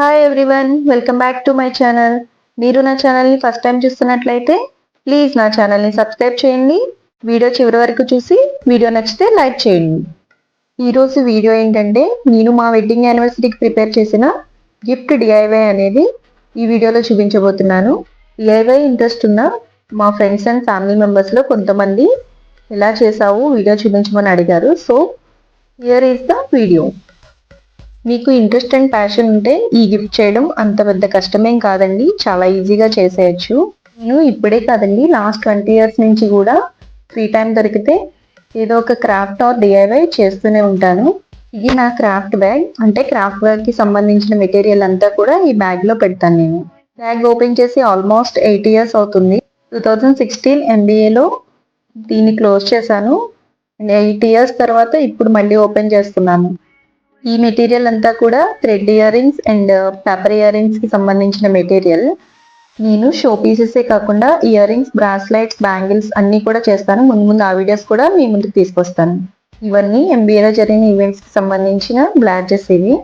Hi everyone welcome back to my channel మీరు నా ఛానల్ని ఫస్ట్ టైం చూస్తున్నట్లయితే ప్లీజ్ నా ఛానల్ని సబ్స్క్రైబ్ చేయండి. వీడియో చివరి వరకు చూసి వీడియో నచ్చితే లైక్ చేయండి. ఈరోజు వీడియో ఏంటంటే నేను మా వెడ్డింగ్ యానివర్సరీకి ప్రిపేర్ చేసిన గిఫ్ట్ డిఐవై అనేది ఈ వీడియోలో చూపించబోతున్నాను. డిఐవై ఇంట్రెస్ట్ ఉన్న మా ఫ్రెండ్స్ అండ్ ఫ్యామిలీ మెంబర్స్లో కొంతమంది ఎలా చేసావు వీడియో చూపించమని అడిగారు. So here is the video మీకు ఇంట్రెస్ట్ అండ్ ప్యాషన్ ఉంటే ఈ గిఫ్ట్ చేయడం అంత పెద్ద కష్టమేం కాదండి. చాలా ఈజీగా చేసేయచ్చు. నేను ఇప్పుడే కాదండి లాస్ట్ ట్వంటీ ఇయర్స్ నుంచి కూడా ఫ్రీ టైం దొరికితే ఏదో ఒక క్రాఫ్ట్ ఆర్ డిఐవై చేస్తూనే ఉంటాను. ఇది నా క్రాఫ్ట్ బ్యాగ్ అంటే క్రాఫ్ట్ బ్యాగ్కి సంబంధించిన మెటీరియల్ అంతా కూడా ఈ బ్యాగ్లో పెడతాను నేను. బ్యాగ్ ఓపెన్ చేసి ఆల్మోస్ట్ ఎయిట్ ఇయర్స్ అవుతుంది. టూ థౌజండ్ సిక్స్టీన్ ఎంబీఏలో దీన్ని క్లోజ్ చేశాను. ఎయిట్ ఇయర్స్ తర్వాత ఇప్పుడు మళ్ళీ ఓపెన్ చేస్తున్నాను. ఈ మెటీరియల్ అంతా కూడా thread earrings and uh, paper ear రింగ్స్కి సంబంధించిన మెటీరియల్. నేను షో పీసెసే కాకుండా ఇయర్ రింగ్స్ బ్రాస్లైట్స్ బ్యాంగిల్స్ అన్ని కూడా చేస్తాను. ముందు ముందు ఆ వీడియోస్ కూడా మీ ముందుకు తీసుకొస్తాను. ఇవన్నీ ఎంబీఏలో జరిగిన ఈవెంట్స్కి సంబంధించిన బ్లాడ్జెస్ ఇవి.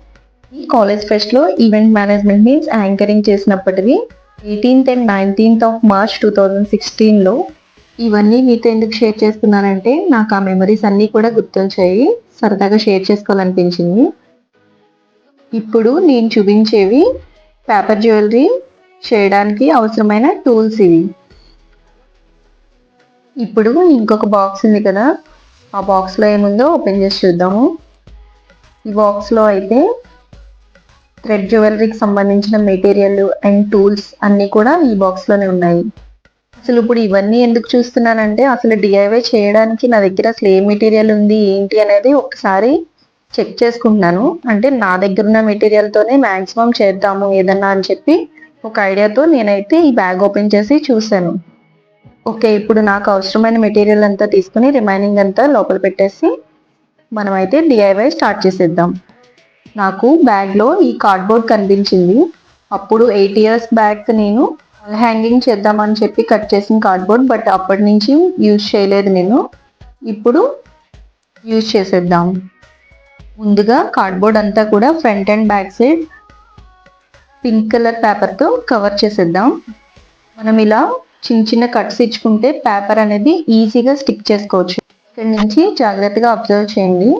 ఈ కాలేజ్ ఫెస్ట్లో event management means anchoring చేసినప్పటివి eighteenth and nineteenth of March two thousand సిక్స్టీన్లో ఇవన్నీ మీతో ఎందుకు షేర్ చేస్తున్నానంటే నాకు ఆ మెమరీస్ అన్నీ కూడా గుర్తొచ్చాయి. సరదాగా షేర్ చేసుకోవాలనిపించింది. ఇప్పుడు నేను చూపించేవి పేపర్ జ్యువెలరీ చేయడానికి అవసరమైన టూల్స్ ఇవి. ఇప్పుడు ఇంకొక బాక్స్ ఉంది కదా ఆ బాక్స్లో ఏముందో ఓపెన్ చేసి చూద్దాము. ఈ బాక్స్లో అయితే థ్రెడ్ జ్యువెలరీకి సంబంధించిన మెటీరియల్ అండ్ టూల్స్ అన్నీ కూడా ఈ బాక్స్లోనే ఉన్నాయి. అసలు ఇప్పుడు ఇవన్నీ ఎందుకు చూస్తున్నానంటే అసలు డిఐవై చేయడానికి నా దగ్గర అసలు ఏ మెటీరియల్ ఉంది ఏంటి అనేది ఒకసారి చెక్ చేసుకుంటున్నాను. అంటే నా దగ్గర ఉన్న మెటీరియల్తోనే మ్యాక్సిమం చేద్దాము ఏదన్నా అని చెప్పి ఒక ఐడియాతో నేనైతే ఈ బ్యాగ్ ఓపెన్ చేసి చూశాను. ఓకే ఇప్పుడు నాకు అవసరమైన మెటీరియల్ అంతా తీసుకుని రిమైనింగ్ అంతా లోపల పెట్టేసి మనమైతే డిఐవై స్టార్ట్ చేసేద్దాం. నాకు బ్యాగ్లో ఈ కార్డ్బోర్డ్ కనిపించింది. అప్పుడు ఎయిట్ ఇయర్స్ బ్యాక్ నేను హ్యాంగింగ్ చేద్దామని చెప్పి కట్ చేసిన కార్డ్బోర్డ్ బట్ అప్పటి నుంచి యూజ్ చేయలేదు నేను. ఇప్పుడు యూజ్ చేసేద్దాం. ముందుగా కార్డ్బోర్డ్ అంతా కూడా front and back side pink colour పేపర్తో కవర్ చేసేద్దాం. మనం ఇలా చిన్న చిన్న కట్స్ ఇచ్చుకుంటే పేపర్ అనేది ఈజీగా స్టిక్ చేసుకోవచ్చు. ఇక్కడ నుంచి జాగ్రత్తగా అబ్జర్వ్ చేయండి.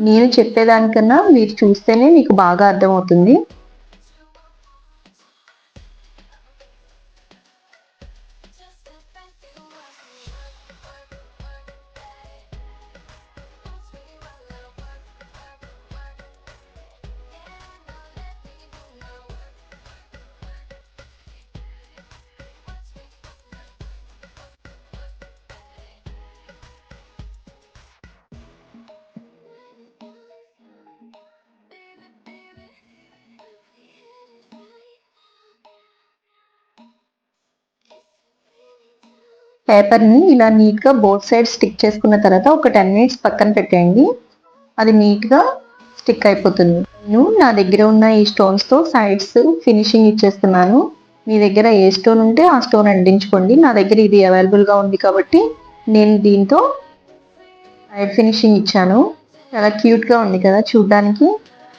నేను చెప్పేదానికన్నా మీరు చూస్తేనే మీకు బాగా అర్థమవుతుంది. పేపర్ని ఇలా నీట్గా బోత్ సైడ్ స్టిక్ చేసుకున్న తర్వాత ఒక టెన్ మినిట్స్ పక్కన పెట్టేయండి. అది నీట్గా స్టిక్ అయిపోతుంది. నేను నా దగ్గర ఉన్న ఈ స్టోన్స్తో సైడ్స్ ఫినిషింగ్ ఇచ్చేస్తున్నాను. మీ దగ్గర ఏ స్టోన్ ఉంటే ఆ స్టోన్ అంటించుకోండి. నా దగ్గర ఇది అవైలబుల్గా ఉంది కాబట్టి నేను దీంతో సైడ్ ఫినిషింగ్ ఇచ్చాను. చాలా క్యూట్గా ఉంది కదా చూడ్డానికి.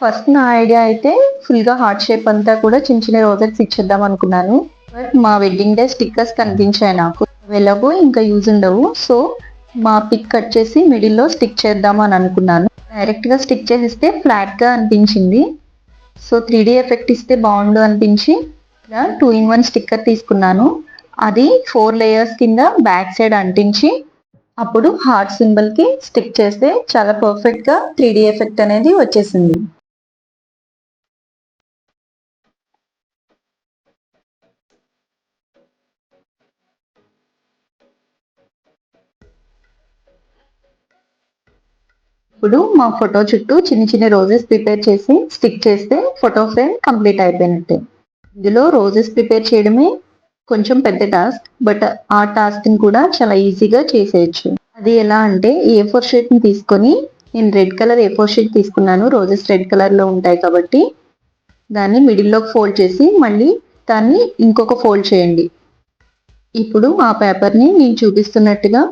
ఫస్ట్ నా ఐడియా అయితే ఫుల్గా హార్ట్ షేప్ అంతా కూడా చిన్న చిన్న రోజెస్ ఇచ్చేద్దాం అనుకున్నాను. బట్ మా వెడ్డింగ్ డే స్టిక్కర్స్ కనిపించాయి నాకు. వెళ్ళవు ఇంకా యూజ్ ఉండవు. సో మా పిక్ కట్ చేసి మిడిల్లో స్టిక్ చేద్దాం అని అనుకున్నాను. డైరెక్ట్గా స్టిక్ చేసిస్తే ఫ్లాట్గా అనిపించింది. సో త్రీ ఎఫెక్ట్ ఇస్తే బాగుండు అనిపించి ఇలా టూ ఇన్ వన్ స్టిక్కర్ తీసుకున్నాను. అది ఫోర్ లేయర్స్ కింద బ్యాక్ సైడ్ అంటించి అప్పుడు హార్ట్ సింబల్కి స్టిక్ చేస్తే చాలా పర్ఫెక్ట్గా త్రీ ఎఫెక్ట్ అనేది వచ్చేసింది. ఇప్పుడు మా ఫోటో చుట్టూ చిన్న చిన్న రోజెస్ ప్రిపేర్ చేసి స్టిక్ చేస్తే ఫోటో ఫ్రేమ్ కంప్లీట్ అయిపోయినట్టే. ఇందులో రోజెస్ ప్రిపేర్ చేయడమే కొంచెం పెద్ద టాస్క్ బట్ ఆ టాస్క్ని కూడా చాలా ఈజీగా చేసేయచ్చు. అది ఎలా అంటే ఏ ఫోర్ షీట్ని తీసుకొని నేను red colour A four sheet తీసుకున్నాను. రోజెస్ రెడ్ కలర్లో ఉంటాయి కాబట్టి దాన్ని మిడిల్లోకి ఫోల్డ్ చేసి మళ్ళీ దాన్ని ఇంకొక ఫోల్డ్ చేయండి. ఇప్పుడు ఆ పేపర్ని నేను చూపిస్తున్నట్టుగా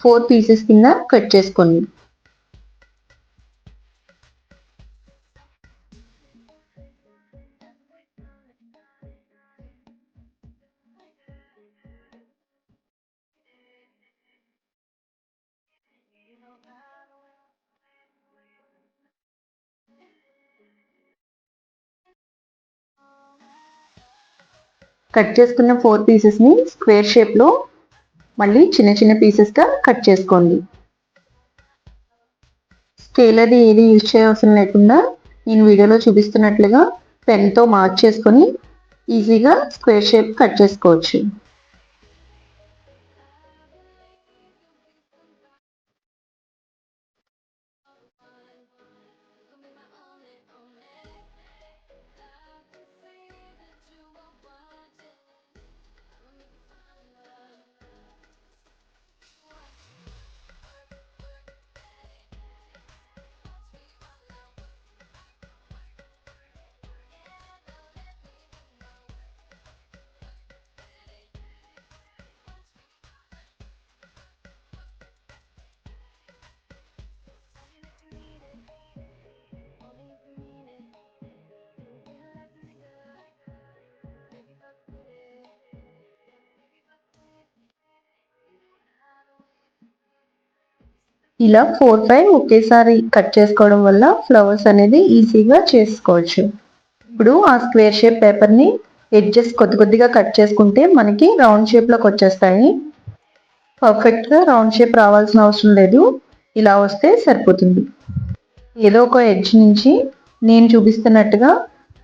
ఫోర్ పీసెస్ కింద కట్ చేసుకోండి. కట్ చేసుకున్న ఫోర్ పీసెస్ని స్క్వేర్ షేప్లో మళ్ళీ చిన్న చిన్న పీసెస్గా కట్ చేసుకోండి. స్కేల్ అది ఏది యూజ్ చేయవసరం లేకుండా నేను వీడియోలో చూపిస్తున్నట్లుగా పెన్తో మార్క్ చేసుకొని ఈజీగా స్క్వేర్ షేప్ కట్ చేసుకోవచ్చు. ఇలా ఫోర్ ఫైవ్ ఒకేసారి కట్ చేసుకోవడం వల్ల ఫ్లవర్స్ అనేది ఈజీగా చేసుకోవచ్చు. ఇప్పుడు ఆ స్క్వేర్ షేప్ పేపర్ని ఎడ్జెస్ కొద్ది కొద్దిగా కట్ చేసుకుంటే మనకి రౌండ్ షేప్లోకి వచ్చేస్తాయి. పర్ఫెక్ట్గా రౌండ్ షేప్ రావాల్సిన అవసరం లేదు. ఇలా వస్తే సరిపోతుంది. ఏదో ఒక ఎడ్జ్ నుంచి నేను చూపిస్తున్నట్టుగా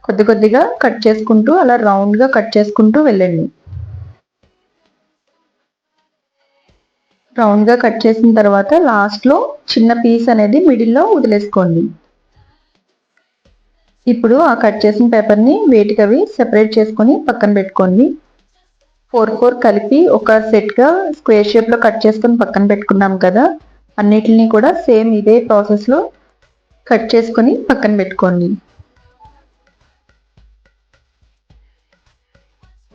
కొద్ది కొద్దిగా కట్ చేసుకుంటూ అలా రౌండ్గా కట్ చేసుకుంటూ వెళ్ళండి. రౌండ్గా కట్ చేసిన తర్వాత లాస్ట్లో చిన్న పీస్ అనేది మిడిల్లో వదిలేసుకోండి. ఇప్పుడు ఆ కట్ చేసిన పేపర్ని వేటికి అవి సెపరేట్ చేసుకొని పక్కన పెట్టుకోండి. ఫోర్ ఫోర్ కలిపి ఒక సెట్గా స్క్వేర్ షేప్లో కట్ చేసుకొని పక్కన పెట్టుకున్నాం కదా అన్నిటిని కూడా సేమ్ ఇదే ప్రాసెస్లో కట్ చేసుకొని పక్కన పెట్టుకోండి.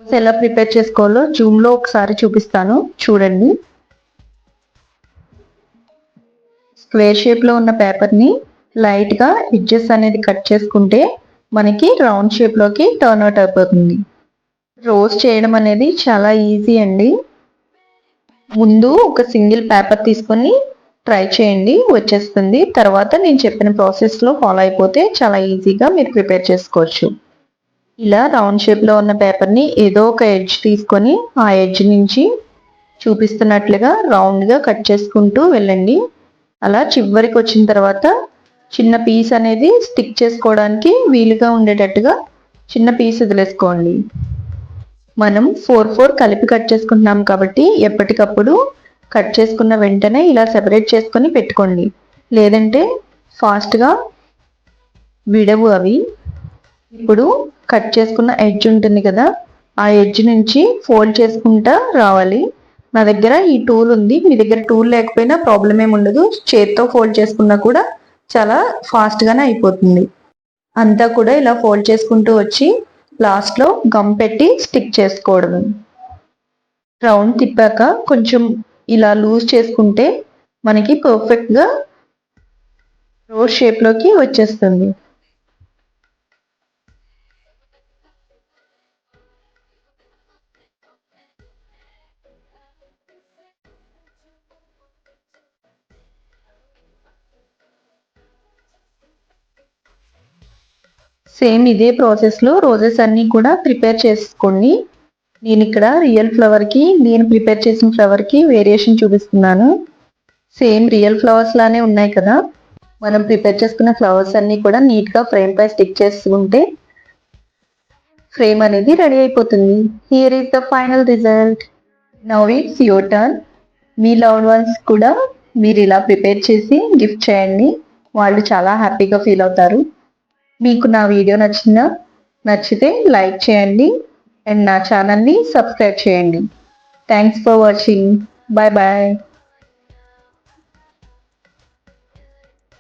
ఎలా ప్రిపేర్ చేసుకోవాలో జూమ్లో ఒకసారి చూపిస్తాను చూడండి. స్క్వేర్ షేప్లో ఉన్న పేపర్ని లైట్గా ఎడ్జెస్ అనేది కట్ చేసుకుంటే మనకి రౌండ్ షేప్లోకి టర్న్ అవుట్ అయిపోతుంది. రోజ్ చేయడం అనేది చాలా ఈజీ అండి. ముందు ఒక సింగిల్ పేపర్ తీసుకొని ట్రై చేయండి వచ్చేస్తుంది. తర్వాత నేను చెప్పిన ప్రాసెస్లో ఫాలో అయిపోతే చాలా ఈజీగా మీరు ప్రిపేర్ చేసుకోవచ్చు. ఇలా రౌండ్ షేప్లో ఉన్న పేపర్ని ఏదో ఒక ఎడ్జ్ తీసుకొని ఆ ఎడ్జ్ నుంచి చూపిస్తున్నట్లుగా రౌండ్గా కట్ చేసుకుంటూ వెళ్ళండి. అలా చివరికి వచ్చిన తర్వాత చిన్న పీస్ అనేది స్టిక్ చేసుకోవడానికి వీలుగా ఉండేటట్టుగా చిన్న పీస్ వదిలేసుకోండి. మనం ఫోర్ ఫోర్ కలిపి కట్ చేసుకుంటున్నాం కాబట్టి ఎప్పటికప్పుడు కట్ చేసుకున్న వెంటనే ఇలా సెపరేట్ చేసుకొని పెట్టుకోండి. లేదంటే ఫాస్ట్గా విడవు అవి. ఇప్పుడు కట్ చేసుకున్న ఎడ్జ్ ఉంటుంది కదా ఆ ఎడ్జ్ నుంచి ఫోల్డ్ చేసుకుంటా రావాలి. నా దగ్గర ఈ టూల్ ఉంది. మీ దగ్గర టూల్ లేకపోయినా ప్రాబ్లం ఏమి ఉండదు. చేత్తో ఫోల్డ్ చేసుకున్నా కూడా చాలా ఫాస్ట్గానే అయిపోతుంది. అంతా కూడా ఇలా ఫోల్డ్ చేసుకుంటూ వచ్చి లాస్ట్లో గమ్ పెట్టి స్టిక్ చేసుకోవడం రౌండ్ తిప్పాక కొంచెం ఇలా లూజ్ చేసుకుంటే మనకి పర్ఫెక్ట్గా రోడ్ షేప్లోకి వచ్చేస్తుంది. సేమ్ ఇదే ప్రాసెస్లో రోజెస్ అన్నీ కూడా ప్రిపేర్ చేసుకోండి. నేను ఇక్కడ రియల్ ఫ్లవర్కి నేను ప్రిపేర్ చేసిన ఫ్లవర్కి వేరియేషన్ చూపిస్తున్నాను. సేమ్ రియల్ ఫ్లవర్స్ లానే ఉన్నాయి కదా. మనం ప్రిపేర్ చేసుకున్న ఫ్లవర్స్ అన్నీ కూడా నీట్గా ఫ్రేమ్ పై స్టిక్ చేసుకుంటే ఫ్రేమ్ అనేది రెడీ అయిపోతుంది. Here is the final result now it's your turn me loved ones కూడా మీరు ఇలా ప్రిపేర్ చేసి గిఫ్ట్ చేయండి. వాళ్ళు చాలా హ్యాపీగా ఫీల్ అవుతారు. మీకు నా వీడియో నచ్చిన నచ్చితే లైక్ చేయండి అండ్ నా ఛానల్ని సబ్స్క్రైబ్ చేయండి. Thanks for watching bye bye